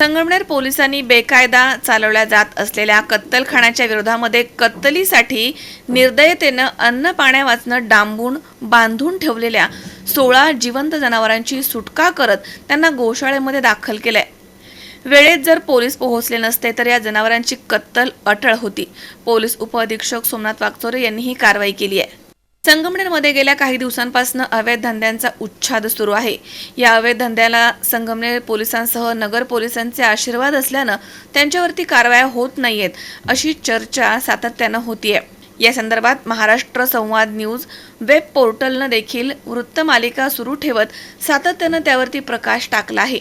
संगमनेर पोलिसांनी बेकायदा चालवल्या जात असलेल्या कत्तलखान्याच्या विरोधामध्ये कत्तलीसाठी निर्दयतेनं अन्न पाण्या वाचणं डांबून बांधून ठेवलेल्या सोळा जिवंत जनावरांची सुटका करत त्यांना गोशाळेमध्ये दाखल केलंय. वेळेत जर पोलीस पोहोचले नसते तर या जनावरांची कत्तल अटळ होती. पोलीस उपअधीक्षक सोमनाथ वागचोरे यांनी ही कारवाई केली आहे. संगमनेरमध्ये गेल्या काही दिवसांपासून अवैध धंद्यांचा उच्छाद सुरू आहे. या अवैध धंद्याला संगमनेर पोलिसांसह नगर पोलिसांचे आशीर्वाद असल्यानं त्यांच्यावरती कारवाया होत नाहीयेत अशी चर्चा सातत्यानं होतीये. या संदर्भात महाराष्ट्र संवाद न्यूज वेब पोर्टलनं देखील वृत्तमालिका सुरू ठेवत सातत्यानं त्यावरती प्रकाश टाकला आहे.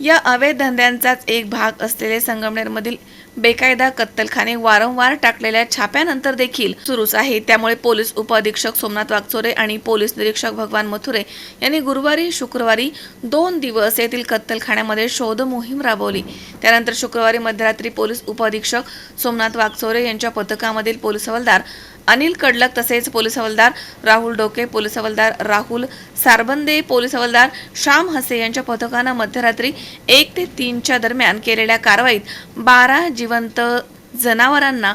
या अवैध धंद्यांचाच एक भाग असलेले संगमनेरमधील बेकायदा कत्तलखाने वारंवार टाकलेल्या छाप्यानंतर देखील सुरूच आहे. त्यामुळे पोलीस उपअधीक्षक सोमनाथ वागचोरे आणि पोलीस निरीक्षक भगवान मथुरे यांनी गुरुवारी शुक्रवारी दोन दिवस येथील कत्तलखान्यामध्ये शोध मोहीम राबवली. त्यानंतर शुक्रवारी मध्यरात्री पोलीस उपअधीक्षक सोमनाथ वागचोरे यांच्या पथकामधील पोलीस हवालदार अनिल कडलक तसेच पोलीस हवालदार राहुल डोके पोलीस हवालदार राहुल सारबंदे पोलीस हवालदार श्याम हसे यांच्या पथकानं मध्यरात्री एक ते तीनच्या दरम्यान केलेल्या कारवाईत बारा जिवंत जनावरांना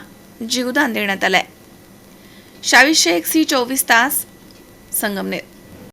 जीवदान देण्यात आलंय. शावीस शेख सी चोवीस तास संगमनेर